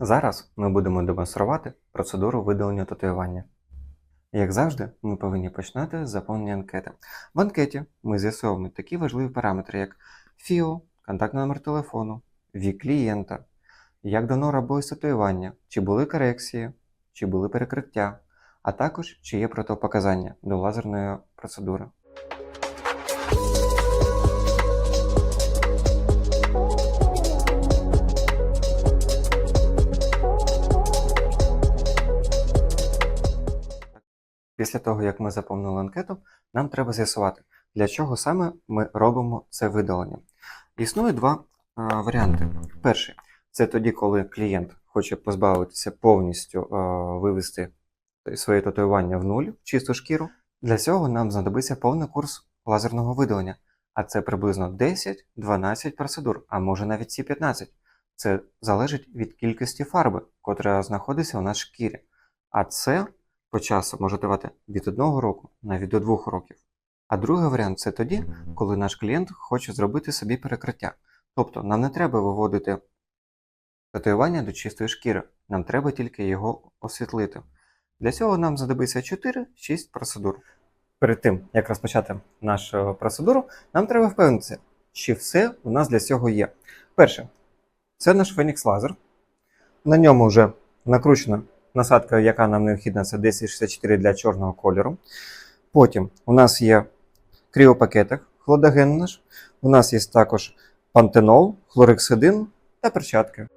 Зараз ми будемо демонструвати процедуру видалення татуювання. Як завжди, ми повинні починати з заповнення анкети. В анкеті ми з'ясовуємо такі важливі параметри, як ФІО, контактний номер телефону, вік клієнта, як давно робилось татуювання, чи були корекції, чи були перекриття, а також чи є протипоказання до лазерної процедури. Після того, як ми заповнили анкету, нам треба з'ясувати, для чого саме ми робимо це видалення. Існує два е, варіанти. Перший це тоді, коли клієнт хоче позбавитися повністю е, вивести своє татуювання в нуль, в чисту шкіру. Для цього нам знадобиться повний курс лазерного видалення, а це приблизно 10-12 процедур, а може навіть ці 15. Це залежить від кількості фарби, котра знаходиться у нас в шкірі. А це по часу може тривати від одного року навіть до двох років. А другий варіант це тоді, коли наш клієнт хоче зробити собі перекриття. Тобто нам не треба виводити татуювання до чистої шкіри, нам треба тільки його освітлити. Для цього нам знадобиться 4-6 процедур. Перед тим, як розпочати нашу процедуру, нам треба впевнитися, чи все у нас для цього є. Перше, це наш Phoenix Laser. На ньому вже накручена насадка, яка нам необхідна, це 1064 для чорного кольору. Потім у нас є кріопакетик, хладоген наш. У нас є також пантенол, хлорексидин та перчатки.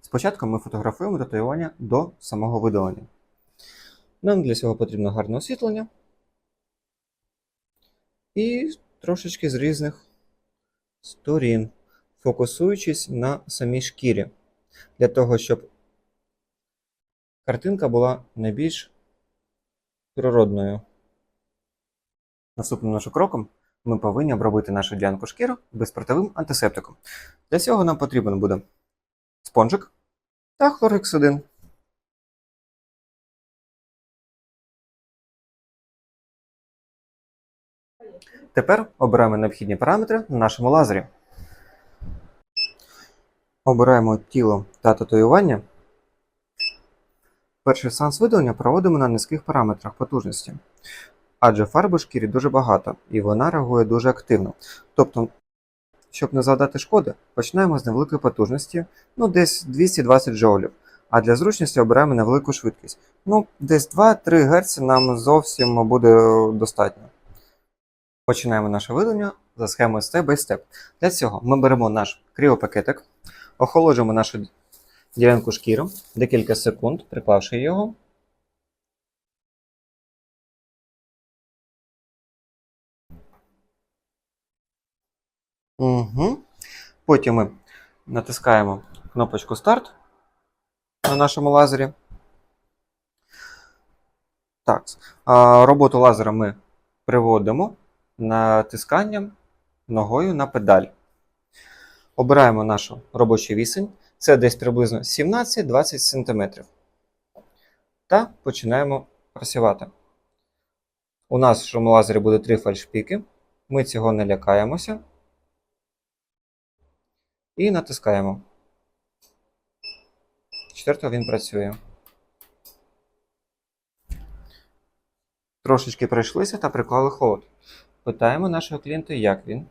Спочатку ми фотографуємо татуювання до самого видалення. Нам для цього потрібно гарне освітлення і трошечки з різних сторін, фокусуючись на самій шкірі, для того, щоб картинка була найбільш природною. Наступним нашим кроком ми повинні обробити нашу ділянку шкіри безпортовим антисептиком. Для цього нам потрібен буде спонжик та хлорексидин. Тепер обираємо необхідні параметри на нашому лазері. Обираємо тіло та татуювання. Перший сеанс видалення проводимо на низьких параметрах потужності, адже фарби шкірі дуже багато і вона реагує дуже активно. Тобто, щоб не завдати шкоди, починаємо з невеликої потужності, ну десь 220 джоулів, а для зручності обираємо невелику швидкість. Ну, десь 2-3 Гц нам зовсім буде достатньо. Починаємо наше видалення за схемою степ by степ. Для цього ми беремо наш кріопакетик, охолоджуємо нашу ділянку шкіри декілька секунд, приклавши його. Угу. Потім ми натискаємо кнопочку старт на нашому лазері. Так, роботу лазера ми приводимо натисканням ногою на педаль. Обираємо нашу робочу вісень. Це десь приблизно 17-20 см. Та починаємо працювати. У нас в нашому лазері буде три фальшпіки. Ми цього не лякаємося. І натискаємо. Четвертого він працює. Трошечки пройшлися та приклали холод. Питаємо нашого клієнта, як він.